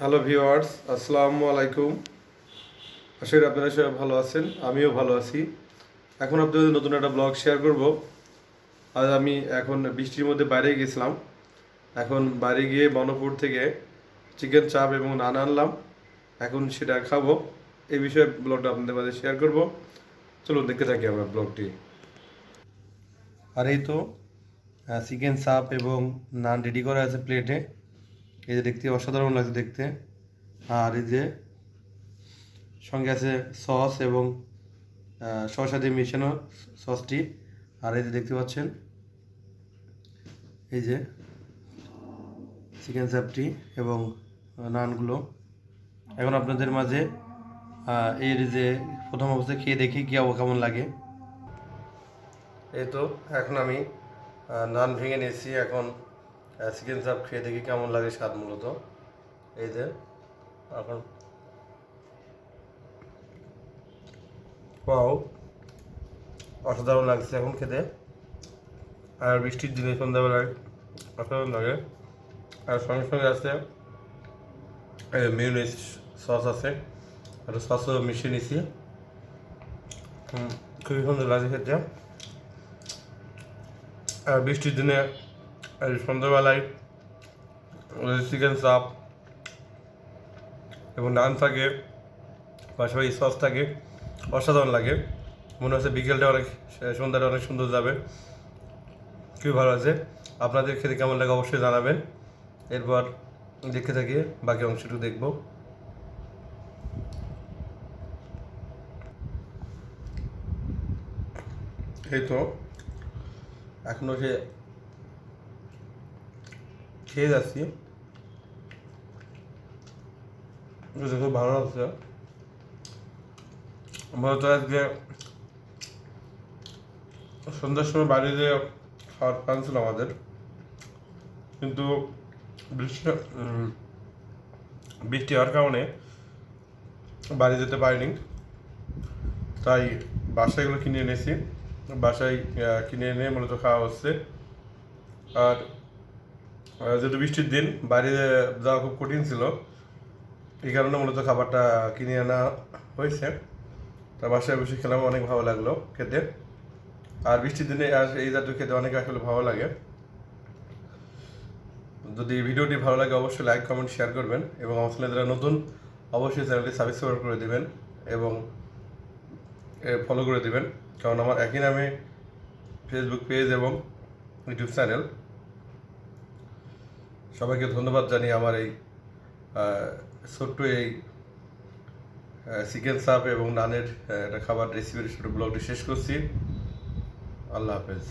Hello viewers আসসালামু আলাইকুম। আশা করি আপনারা সবাই ভালো আছেন, আমিও ভালো আছি। এখন আপনাদের নতুন একটা ব্লগ শেয়ার করব। আজ আমি এখন বৃষ্টির মধ্যে বাইরে গেছিলাম। এখন বাইরে গিয়ে বনপুর থেকে চিকেন চাপ এবং নান আনলাম। এখন সেটা খাব। এই বিষয়ে ব্লগটা আপনাদের মাঝে শেয়ার করব। চলুন দেখতে থাকি আমরা ব্লগটি আর এই তো চিকেন চাপ এবং নান রেডি করা আছে প্লেটে এই যে দেখতে, অসাধারণ লাগছে দেখতে। আর এই যে সঙ্গে আছে সস এবং শসা দিয়ে মিশানো সসটি। আর এই যে দেখতে পাচ্ছেন, এই যে চিকেন চাপটি এবং নানগুলো। এখন আপনাদের মাঝে এর যে প্রথম অবস্থায় খেয়ে দেখি কি কেমন লাগে। এই তো, এখন আমি নান ভেঙে নিয়েছি। এখন চিকেন চাপ খেয়ে দেখি কেমন লাগে স্বাদ মূলত। এই যে, এখন। পাও অসাধারণ লাগছে এখন খেতে। আর বৃষ্টির দিনে সন্ধ্যাবেলায় অসাধারণ লাগে। আর সঙ্গে সঙ্গে আছে মিউনিস সস আছে। আর সসও মিশিয়ে নিছি। খুবই সুন্দর লাগে খেতে। আর বৃষ্টির দিনে এই সন্ধ্যাবেলায় চিকেন চাপ এবং নান থাকে, পাশাপাশি সস থাকে, অসাধারণ লাগে। মনে হচ্ছে বিকেলটা অনেক সন্ধ্যাটা অনেক সুন্দর যাবে। খুবই ভালো আছে। আপনাদের খেতে কেমন লাগে অবশ্যই জানাবেন। এরপর দেখে থাকি, বাকি অংশটুকু দেখব। এই তো এখনও সে খেয়ে যাচ্ছি। এটা খুব ভালো লাগছে। মূলত আজকে সন্ধ্যার সময় বাড়িতে খাওয়ার প্ল্যান ছিল আমাদের। কিন্তু বৃষ্টি বৃষ্টি হওয়ার কারণে বাড়ি যেতে পারিনি। তাই বাসায় এগুলো কিনে এনেছি। বাসায় কিনে এনে মূলত খাওয়া হচ্ছে। আর যেহেতু বৃষ্টির দিন, বাইরে যাওয়া খুব কঠিন ছিল। এই কারণে মূলত খাবারটা কিনে আনা হয়েছে। তা বাসায় বসে খেলাম, অনেক ভালো লাগল খেতে। আর বৃষ্টির দিনে আর এই জাতীয় খেতে অনেক আসলে ভালো লাগে। যদি ভিডিওটি ভালো লাগে, অবশ্যই লাইক কমেন্ট শেয়ার করবেন এবং আমার চ্যানেলে যারা নতুন, অবশ্যই চ্যানেলটি সাবস্ক্রাইব করে দিবেন এবং ফলো করে দিবেন। কারণ আমার একই নামে ফেসবুক পেজ এবং ইউটিউব চ্যানেল সবাইকে ধন্যবাদ জানিয়ে আমার এই ছোট্ট এই চিকেন চাপ এবং নানের একটা খাবার রেসিপির ছোটো ব্লগটি শেষ করছি। আল্লাহ হাফেজ।